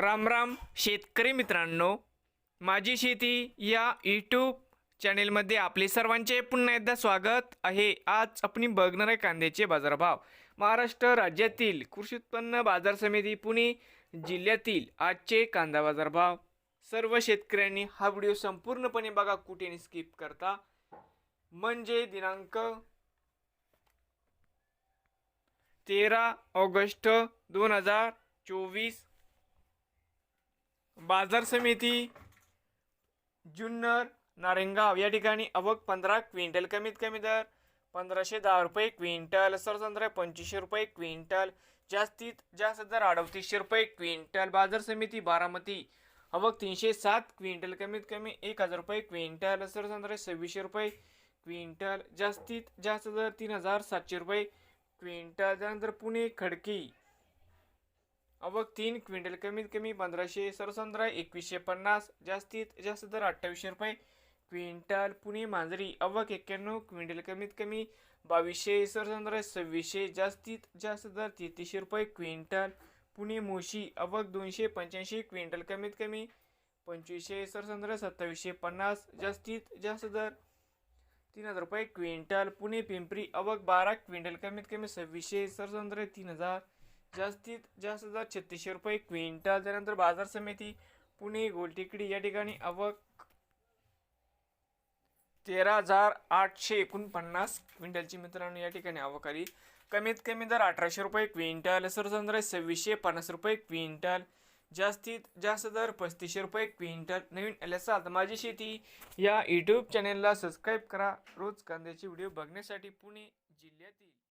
राम राम शेतकरी मित्रांनो. माझी शेती या यूट्यूब चॅनेलमध्ये आपले सर्वांचे पुन्हा एकदा स्वागत आहे. आज आपण बघणार आहे कांद्याचे बाजारभाव. महाराष्ट्र राज्यातील कृषी उत्पन्न बाजार समिती पुणे जिल्ह्यातील आजचे कांदा बाजारभाव. सर्व शेतकऱ्यांनी हा व्हिडिओ संपूर्णपणे बघा कुठे स्किप करता. म्हणजे दिनांक तेरा ऑगस्ट दोन हजार चोवीस बाजार समिती जुन्नर नारेंगाव. या ठिकाणी अवक पंधरा क्विंटल कमीत कमी दर पंधराशे दहा रुपये क्विंटल. सरसंद्र पंचवीसशे रुपये क्विंटल. जास्तीत जास्त दर अडतीसशे रुपये क्विंटल. बाजार समिती बारामती. अवक तीनशे सात क्विंटल कमीत कमी एक हजार रुपये क्विंटल. सरसंद्र सव्वीसशे रुपये क्विंटल. जास्तीत जास्त दर तीन हजार सातशे रुपये क्विंटल. त्यानंतर पुणे खडकी. अवक तीन क्विंटल कमीत कमी पंधराशे सरसंद्रा एकवीसशे पन्नास जास्तीत जास्त दर अठ्ठावीसशे रुपये. क्विंटल पुणे मांजरी अवक एक्क्याण्णव क्विंटल कमीत कमी बावीसशे सरसंद्रा सव्वीसशे जास्तीत जास्त दर तेहतीसशे रुपये. क्विंटल पुणे मोशी अवक दोनशे पंच्याऐंशी क्विंटल कमीत कमी पंचवीसशे सरसंद्रा सत्तावीसशे पन्नास जास्तीत जास्त दर तीन हजार रुपये. क्विंटल पुणे पिंपरी अवक बारा क्विंटल कमीत कमी सव्वीसशे सरसंद्रा तीन हजार. जास्तीत जास्त दर छत्तीसशे रुपये क्विंटल. त्यानंतर बाजार समिती पुणे गोलटेकडी या ठिकाणी अवक तेरा हजार आठशे एकोणपन्नास क्विंटलची मित्रांनो या ठिकाणी आवक आली. कमीत कमी दर अठराशे रुपये क्विंटल सरसंद्र सव्वीसशे पन्नास रुपये क्विंटल जास्तीत जास्त दर पस्तीसशे रुपये क्विंटल. नवीन आल्याचा माझी शेती या यूट्यूब चॅनेलला सबस्क्राईब करा. रोज कांद्याचे व्हिडिओ बघण्यासाठी पुणे जिल्ह्यातील